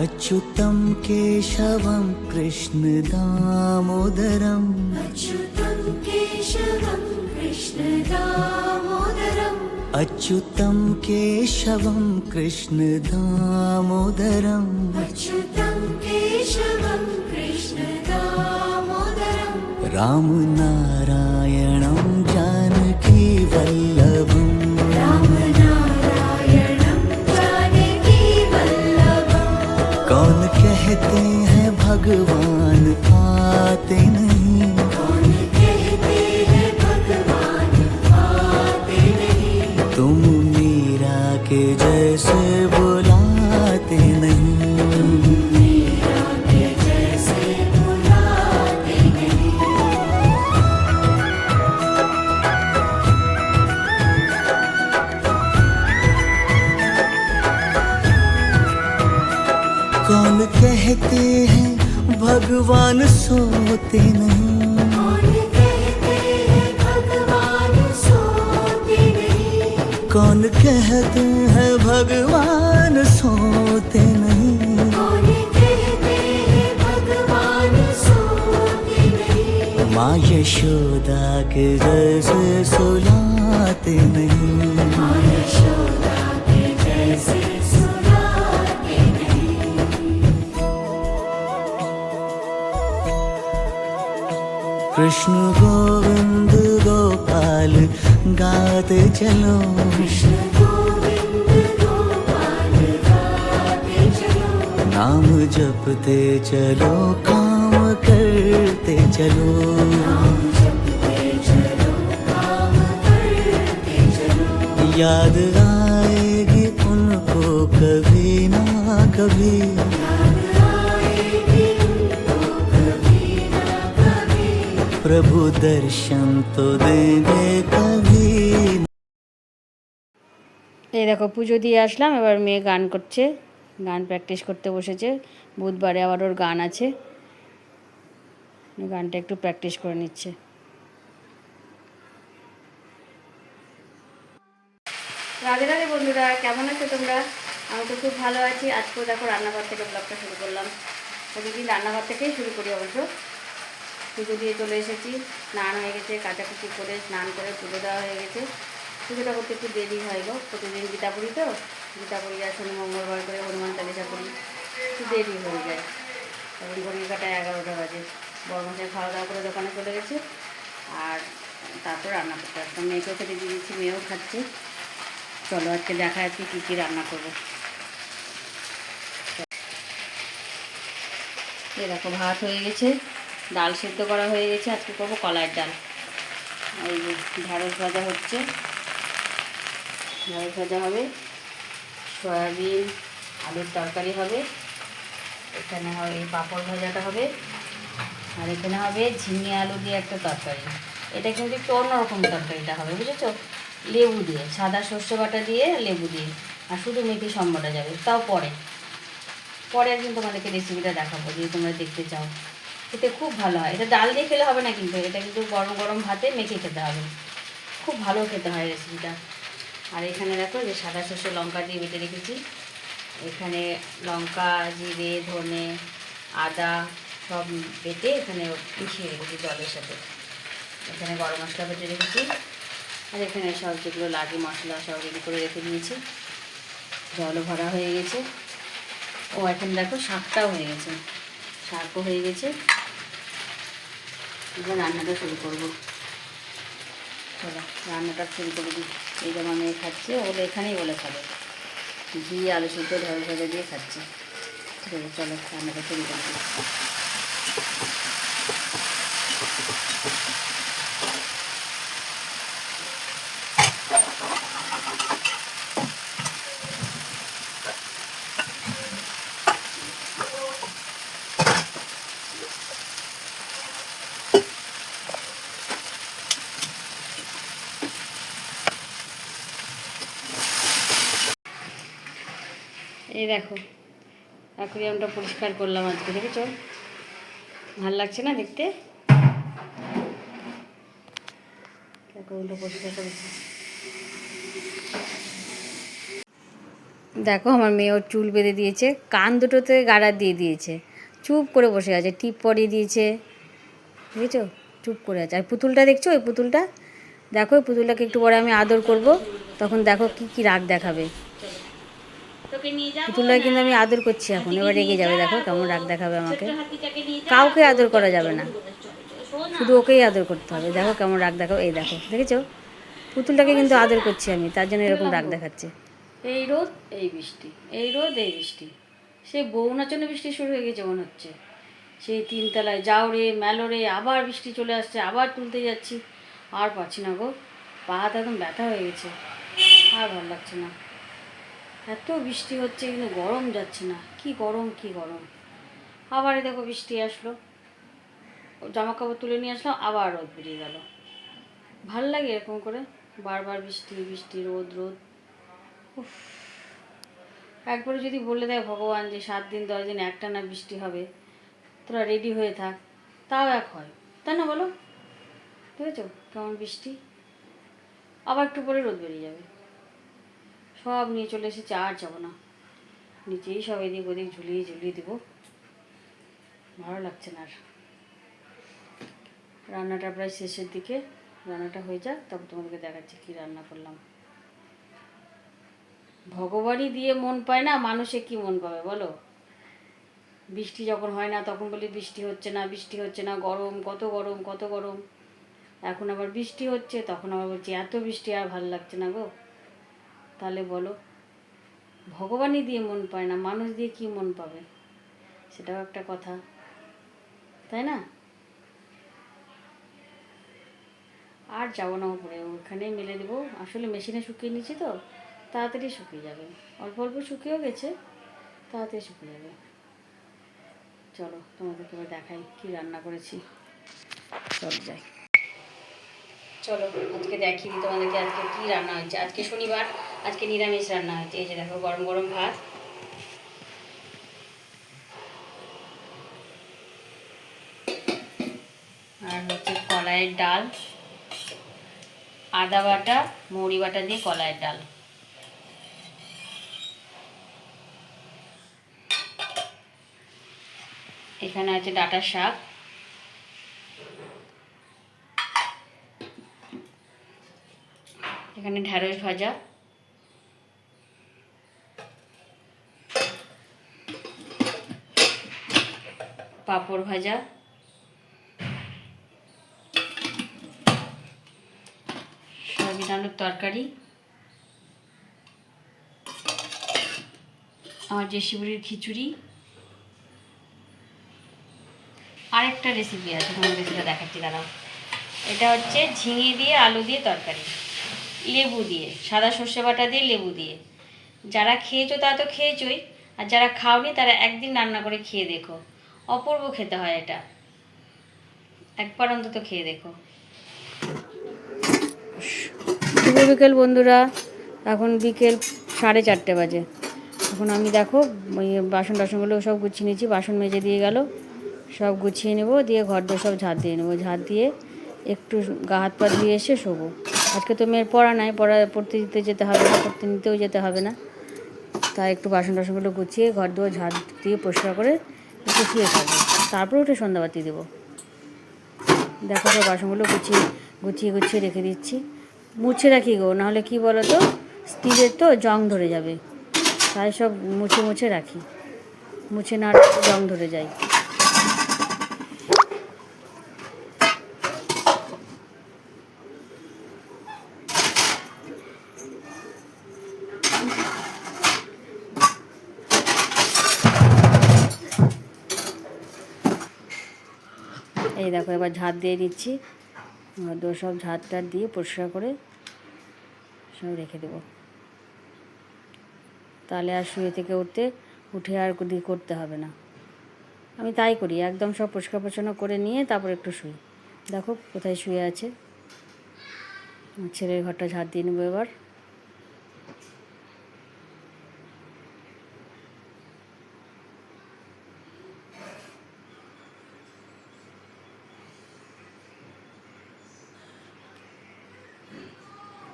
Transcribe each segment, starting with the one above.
अच्युतं केशवं कृष्णदामोदरम्। अच्युतं केशवं कृष्णदामोदरम्। अच्युतं केशवं कृष्णदामोदरम्। अच्युतं केशवं कृष्णदामोदरम्। रामनारायणं जानकी वल्लभम् कहते हैं भगवान आते नहीं। हैं भगवान आते नहीं तुम मीरा के जैसे कौन कहते हैं? भगवान सोते नहीं। कौन कहते हैं? भगवान सोते नहीं। कौन कहते हैं? भगवान सोते नहीं। माँ यशोदा के जैसे सुलाते नहीं। माँ यशोदा के जैसे कृष्ण गोविंद गोपाल गाते चलो। कृष्ण गोविंद गोपाल गाते चलो। नाम जपते चलो काम करते चलो। नाम जपते चलो काम करते चलो। याद आएगी उनको कभी ना कभी। प्रभु दर्शन तो देंगे कभी এই দেখো পুজো দিয়ে আসলাম এবার মেয়ে গান করছে গান প্র্যাকটিস করতে বসেছে বুধবারে আবার ওর গান আছে গানটা একটু প্র্যাকটিস করে নিচ্ছে রাধে রাধে বন্ধুরা কেমন আছো তোমরা আমি তো খুব ভালো আছি আজকেও দেখো রান্নাঘর থেকে ব্লগটা শুরু করলাম প্রতিদিন রান্নাঘর থেকেই শুরু করি অবশ্য পুজো দিয়ে চলে এসেছি। স্নান হয়ে গেছে, কাচাকুচি করে স্নান করে পুজো দেওয়া হয়ে গেছে। পুজোটা করতে একটু দেরি হয় গো, প্রতিদিন গীতা পড়ি তো। গীতা পড়ি আর শনি মঙ্গলবার করে হনুমান চালিশা পড়ি একটু দেরি হয়ে যায়। তখন ঘড়ির কাটায় এগারোটা বাজে। বড়মশাই খাওয়া দাওয়া করে দোকানে চলে গেছে। আর তারপর রান্না করতে আসতাম মেয়েকেও খেতে দিয়ে দিচ্ছি, মেয়েও খাচ্ছে। চলো আজকে দেখা যাচ্ছে কী কী রান্না করব। দেখো, ভাত হয়ে গেছে। ডাল সেদ্ধ করা হয়ে গেছে। আজকে করব কলার ডাল। এই যে ঢ্যাঁড়স ভাজা হচ্ছে। ঢ্যাঁড়স ভাজা হবে। সয়াবিন, আলুর তরকারি হবে। এখানে হবে পাঁপড় ভাজাটা হবে। আর এখানে হবে ঝিঙে আলু দিয়ে একটা তরকারি। এটা কিন্তু একটু অন্যরকম তরকারিটা হবে, বুঝেছ? লেবু দিয়ে, সাদা সর্ষে বাটা দিয়ে লেবু দিয়ে। আর শুধু মেথি সম্বটা যাবে, তাও পরে। পরে একদিন তোমাদেরকে রেসিপিটা দেখাবো, যদি তোমরা দেখতে চাও। খেতে খুব ভালো হয়। এটা ডাল দিয়ে খেলে হবে না কিন্তু, এটা কিন্তু গরম গরম ভাতে মেখে খেতে হবে। খুব ভালো খেতে হয় রেসিপিটা আর এখানে দেখো যে সাদা শস্য লঙ্কা দিয়ে বেটে রেখেছি। এখানে লঙ্কা, জিরে, ধনে, আদা সব বেটে এখানে মিশিয়ে রেখেছি জলের সাথে। এখানে গরম মশলা বেটে রেখেছি। আর এখানে সব যেগুলো লাগে মশলা সব রেডি করে রেখে দিয়েছি। জলও ভরা হয়ে গেছে। ও এখন দেখো শাকটাও হয়ে গেছে। শাকও হয়ে গেছে। এবার রান্নাটা শুরু করব। চলো, রান্নাটা শুরু করে দিই। এই যেমন মেয়ে খাচ্ছে ওগুলো এখানেই বলে খাবে। ঘি, আলু সুতো ঢেঁড়স ভাজা দিয়ে খাচ্ছে। ঠিক আছে, চলো, রান্নাটা শুরু করে দিই। এই দেখো, অ্যাকুরিয়ামটা পরিষ্কার করলাম আজকে, দেখেছ? ভালো লাগছে না দেখতে? দেখো আমার মেয়ে ওর চুল বেঁধে দিয়েছে, কান দুটোতে গাড়া দিয়ে দিয়েছে। চুপ করে বসে আছে, টিপ পরিয়ে দিয়েছে। বুঝেছ চুপ করে আছে। আর পুতুলটা দেখছ, ওই পুতুলটা? দেখো, ওই পুতুলটাকে একটু পরে আমি আদর করব। তখন দেখো কি কি রাগ দেখাবে। পুতুলটা কিন্তু আমি আদর করছি এখন। এবার রেগে যাবে দেখো কেমন রাগ দেখাবে আমাকে। কাউকে আদর করা যাবে না। শুধু ওকেই আদর করতে হবে। দেখো কেমন রাগ দেখাবে। এই দেখো দেখেছ? পুতুলটাকে কিন্তু আদর করছি আমি তার জন্য এরকম রাগ দেখাচ্ছে। এই রোদ এই বৃষ্টি এই রোদ এই বৃষ্টি। সেই বৌনার জন্য বৃষ্টি শুরু হয়ে গেছে মনে হচ্ছে। সেই তিনতলায় যাও রে মেলো রে আবার বৃষ্টি চলে আসছে আবার তুলতে যাচ্ছি। আর পাচ্ছি না গো। পা হাত একদম ব্যথা হয়ে গেছে। আর ভালো লাগছে না। এত বৃষ্টি হচ্ছে কিন্তু গরম যাচ্ছে না। কি গরম কি গরম। আবার দেখো বৃষ্টি আসলো। জামা কাপড় তুলে নিয়ে আসলাম, আবার রোদ বেরিয়ে গেল। ভালো লাগে এরকম করে। বারবার বৃষ্টি বৃষ্টি, রোদ রোদ। উফ। একবারে যদি বলে দেয় ভগবান যে সাত দিন, দশ দিন একটা না বৃষ্টি হবে, তোরা রেডি হয়ে থাক। তাও এক হয়। তাই না বলো? বুঝেছ কেমন বৃষ্টি? আবার একটু পরে রোদ বেরিয়ে যাবে। সব নিয়ে চলে এসেছে, আর যাব না। নিচেই সব এদিক ওদিক ঝুলিয়ে ঝুলিয়ে দেবো। ভালো লাগছে না আর। রান্নাটা প্রায় শেষের দিকে, রান্নাটা হয়ে যাক, তারপর তোমাদেরকে দেখাচ্ছি কী রান্না করলাম। ভগবানই দিয়ে মন পায় না, মানুষে কি মন পাবে বলো? বৃষ্টি যখন হয় না, তখন বলি বৃষ্টি হচ্ছে না, বৃষ্টি হচ্ছে না, গরম, কত গরম কত গরম। এখন আবার বৃষ্টি হচ্ছে, তখন আবার বলছি, এত বৃষ্টি আর ভালো লাগছে না গো। তাহলে বলো, ভগবানই দিয়ে মন পায় না, মানুষ দিয়ে কি মন পাবে? সেটাও একটা কথা, তাই না? আর যাব না উপরে, ওখানেই মেলে দেবো। আসলে মেশিনে শুকিয়ে নিচ্ছি তো, তাড়াতাড়ি শুকিয়ে যাবে। অল্প অল্প শুকিয়েও গেছে, তাড়াতাড়ি শুকিয়ে যাবে। চলো, তোমাদেরকে এবার দেখাই কি রান্না করেছি। চল যাই। চলো, আজকে দেখিয়ে দিই তোমাদেরকে আজকে কি রান্না হয়েছে। আজকে শনিবার আজকে নিরামিষ রান্না হয়েছে, এই যে দেখো, গরম গরম ভাত। আর হচ্ছে কলাইয়ের ডাল, আদা বাটা, মৌরি বাটা দিয়ে কলাইয়ের ডাল। এখানে আছে ডাটা শাক। এখানে ঢ্যাঁড়স ভাজা। পাঁপড় ভাজা। সয়াবিন আলুর তরকারি। আমার যে শিবুরির খিচুড়ি। আরেকটা রেসিপি আছে, তোমাদের সেটা দেখাচ্ছি, দাঁড়াও। এটা হচ্ছে ঝিঙে দিয়ে আলু দিয়ে তরকারি। লেবু দিয়ে, সাদা সর্ষে বাটা দিয়ে লেবু দিয়ে। যারা খেয়েছো তারা তো খেয়েছোই, আর যারা খাওনি তারা একদিন রান্না করে খেয়ে দেখো। অপূর্ব খেতে হয় এটা। একবার অন্তত খেয়ে দেখো। শুভ বিকেল বন্ধুরা। এখন বিকেল সাড়ে চারটে বাজে। এখন আমি দেখো, ওই বাসন টাসনগুলো সব গুছিয়ে নিয়েছি, বাসন মেজে দিয়ে গেল। সব গুছিয়ে নেব, দিয়ে ঘর দোর সব ঝাড় দিয়ে নেব। ঝাড় দিয়ে একটু গা হাত পা ধুয়ে এসে শোবো। আজকে তো মেয়ের পড়া নাই, পড়া পড়তে দিতে যেতে হবে না, পড়তে নিতেও যেতে হবে না। তাই একটু বাসন টাসনগুলো গুছিয়ে ঘর দুয়ার ঝাড় দিয়ে পরিষ্কার করে একটু থাকবে। তারপর উঠে সন্ধ্যাবাতি দেবো। দেখো তো বাসনগুলো গুছিয়ে গুছিয়ে গুছিয়ে রেখে দিচ্ছি। মুছে রাখি গো, নাহলে কী বলো তো স্টিলের তো জং ধরে যাবে। তাই সব মুছে মুছে রাখি। মুছে না জং ধরে যায়। এই দেখো, এবার ঝাড় দিয়ে নিচ্ছি দো সব ঝাড় টাড় দিয়ে পরিষ্কার করে সব রেখে দেবো। তাহলে আর শুয়ে থেকে উঠতে, উঠে আর করতে হবে না। আমি তাই করি, একদম সব পরিষ্কার পরিচ্ছন্ন করে নিয়ে তারপর একটু শুই। দেখো কোথায় শুয়ে আছে। ছেলের ঘরটা ঝাড় দিয়ে নেব এবার।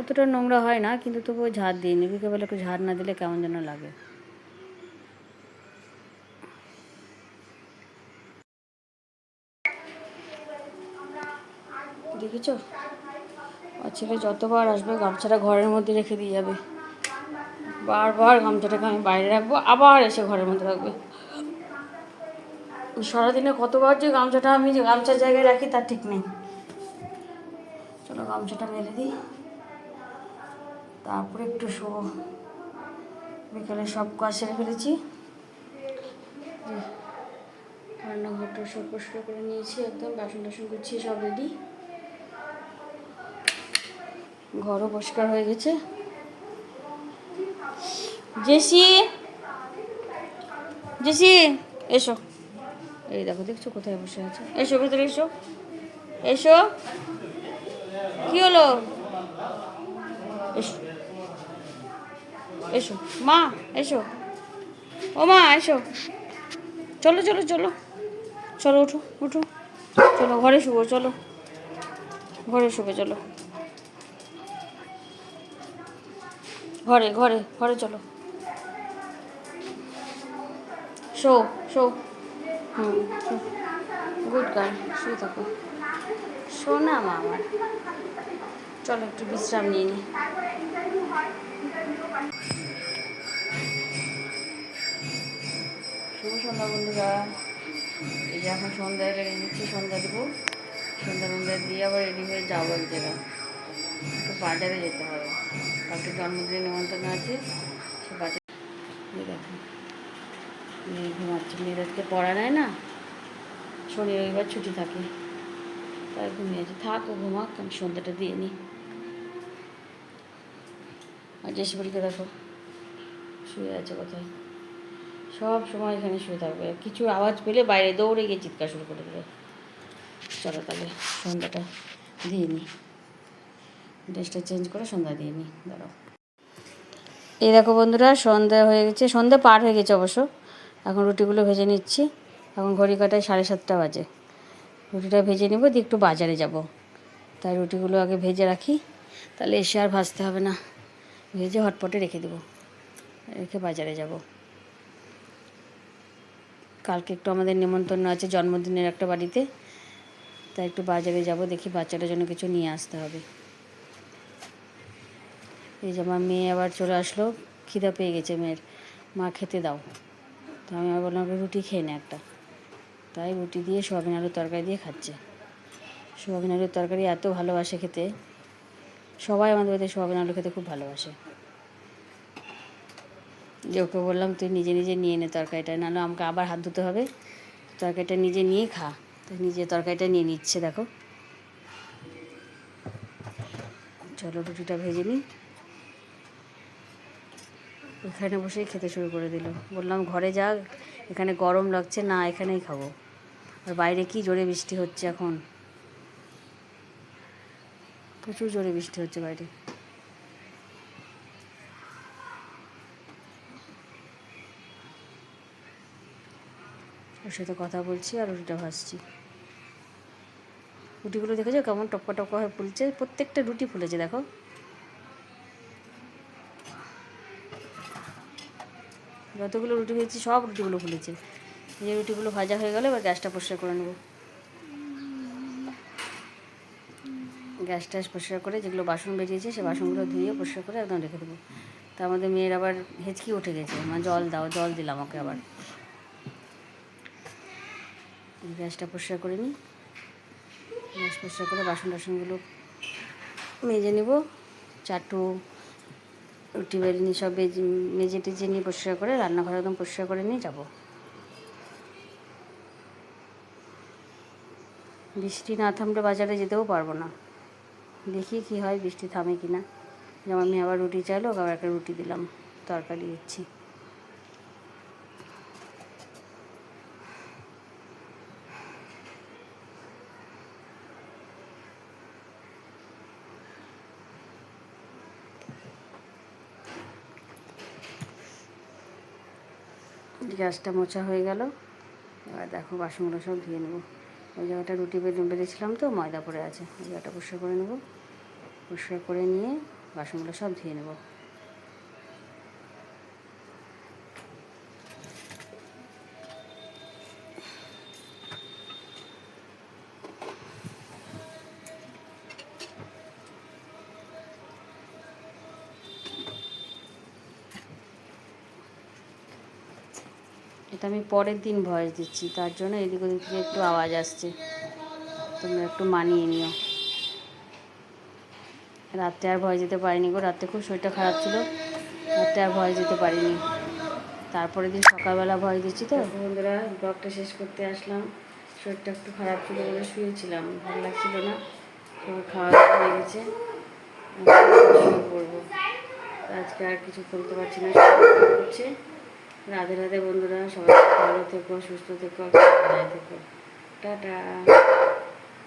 অতটা নোংরা হয় না, কিন্তু তবুও ঝাড় দিই নি বিকেলবেলা একটু ঝাড় না দিলে কেমন যেন লাগে। দেখেছ? ছেলে যতবার আসবে গামছাটা ঘরের মধ্যে রেখে দিয়ে যাবে। বারবার গামছাটাকে আমি বাইরে রাখব, আবার এসে ঘরের মধ্যে রাখবে। সারাদিনে কতবার যে গামছাটা আমি যে গামছার জায়গায় রাখি তার ঠিক নেই। চলো গামছাটা মেলে দিই। তারপরে একটু শোবো বিকালে সব কাজ সেরে ফেলেছি। রান্নাঘরটা সব পরিষ্কার করে নিয়েছি, একদম বাসন টাসন করছি সব রেডি ঘরও পরিষ্কার হয়ে গেছে। জেসি! জেসি! এসো। এই দেখো, দেখছ কোথায় বসে আছে? এসো, ভেতরে এসো। এসো। কি হলো? এসো। মা, এসো। ও মা, এসো। চলো চলো চলো। চলো, উঠো উঠো। চলো, ঘরে শুবো, চলো। ঘরে শুবে, চলো। ঘরে ঘরে ঘরে চলো। শো শো। হুম গুড গার্ল শুয়ে থাকো। শো না, মা, আমার। চলো, একটু বিশ্রাম নিয়ে নিই শুভ সন্ধ্যা, বন্ধুরা। এই যে এখন সন্ধ্যায় রেডি দিচ্ছি সন্ধ্যা দেবো। সন্ধ্যা সন্ধ্যা দিয়ে আবার রেডি হয়ে যাব এক জায়গায়। বাজারে যেতে হবে। কালকে জন্মদিনের নিমন্ত্রণ আছে, সে বাজারে দেখো, মেয়ে ঘুমাচ্ছে। মেয়েদেরকে পড়া নেয় না? শনি রবিবার ছুটি থাকে। তাই ঘুমিয়েছে থাক, ও ঘুমাক, আমি সন্ধ্যাটা দিয়ে নিই। আর জেসি জেসিপুরিকে দেখো, শুয়ে আছে কোথায়? সব সময় এখানে শুয়ে থাকবে। কিছু আওয়াজ পেলে বাইরে দৌড়ে গিয়ে চিৎকার শুরু করে দেবে। চলো তাহলে সন্ধ্যাটা দিয়ে নিই ড্রেসটা চেঞ্জ করে সন্ধ্যা দিয়ে নিই দাঁড়াও। এই দেখো বন্ধুরা, সন্ধ্যা হয়ে গেছে। সন্ধ্যা পার হয়ে গেছে অবশ্য। এখন রুটিগুলো ভেজে নিচ্ছি। এখন ঘড়ি কাটায় সাড়ে সাতটা বাজে। রুটিটা ভেজে নেব, দিয়ে একটু বাজারে যাব। তাই রুটিগুলো আগে ভেজে রাখি। তাহলে এসে আর ভাজতে হবে না। ভেজে হটপটে রেখে দেবো। রেখে বাজারে যাব। কালকে একটু আমাদের নিমন্ত্রণ আছে জন্মদিনের একটা বাড়িতে। তাই একটু বাজারে যাব, দেখি বাচ্চাটার জন্য কিছু নিয়ে আসতে হবে। এই যে আমার মেয়ে আবার চলে আসলো, খিদা পেয়ে গেছে মেয়ের। মা, খেতে দাও। তো আমি আবার বললাম রুটি খেয়ে নে একটা। তাই রুটি দিয়ে সোয়াবিন আলুর তরকারি দিয়ে খাচ্ছে। সোয়াবিন আলুর তরকারি এত ভালোবাসে খেতে। সবাই আমাদের বাড়িতে সোয়াবিন আলু খেতে খুব ভালোবাসে। যে ওকে বললাম, তুই নিজে নিজে নিয়ে নে তরকারিটা, নাহলে আমাকে আবার হাত ধুতে হবে। তরকারিটা নিজে নিয়ে খা। তো নিজে তরকারিটা নিয়ে নিচ্ছে, দেখো। চলো রুটিটা ভেজে নিই। এখানে বসেই খেতে শুরু করে দিল। বললাম, ঘরে যা এখানে গরম লাগছে, না, এখানেই খাব। আর বাইরে কি জোরে বৃষ্টি হচ্ছে এখন? প্রচুর জোরে বৃষ্টি হচ্ছে বাইরে। ওর সাথে কথা বলছি আর রুটিটা ভাজছি। রুটিগুলো দেখেছ কেমন টপকা টপকা হয়ে ফুলছে? প্রত্যেকটা রুটি ফুলেছে, দেখো। যতগুলো রুটি ভেজেছি সব রুটিগুলো ফুলেছে। যে রুটিগুলো ভাজা হয়ে গেলে, এবার গ্যাসটা পরিষ্কার করে নেব। গ্যাস পরিষ্কার করে যেগুলো বাসন বেরিয়েছে, সে বাসনগুলো ধুয়ে পরিষ্কার করে একদম রেখে দেবো। তার মধ্যে মেয়ের আবার হেঁচকি উঠে গেছে মা জল দাও, জল দিলাম ওকে আবার। গ্যাসটা পরিষ্কার করে নিই। গ্যাস পরিষ্কার করে বাসন টাসনগুলো মেজে নেব। চাটু, রুটি বেরিয়ে সব মেজে টেজে নিয়ে পরিষ্কার করে, রান্নাঘর একদম পরিষ্কার করে নিয়ে যাব। বৃষ্টি না থামলে বাজারে যেতেও পারব না। দেখি কি হয়, বৃষ্টি থামে কি না যেমন আমি আবার রুটি চাইলো আবার একটা রুটি দিলাম, তরকারি দিচ্ছি। গ্যাসটা মোছা হয়ে গেল। এবার দেখো বাসনগুলো সব ধুয়ে নেব। ওই জায়গাটা রুটি বেঁধেছিলাম তো, ময়দা পড়ে আছে। ওই জায়গাটা পরিষ্কার করে নেব। পরিষ্কার করে নিয়ে বাসনগুলো সব ধুয়ে নেব। আমি পরের দিন ভয়েস দিচ্ছি, তার জন্য এদিক ওদিক থেকে একটু আওয়াজ আসছে। তোমরা একটু মানিয়ে নিও। রাত্রে আর ভয় যেতে পারিনি গো রাত্রে খুব শরীরটা খারাপ ছিল রাত্রে আর ভয় যেতে পারিনি। তারপরে দিন সকালবেলা ভয় দিচ্ছি তো? বন্ধুরা, ব্লগটা শেষ করতে আসলাম। শরীরটা একটু খারাপ ছিল বলে শুয়েছিলাম, ভালো লাগছিল না। সবাই খাওয়া দাওয়া হয়ে গেছে আজকে আর কিছু বলতে পারছি না হচ্ছে রাধে রাধে বন্ধুরা সবাই ভালো থেকো সুস্থ থেকো থেকো। টাটা।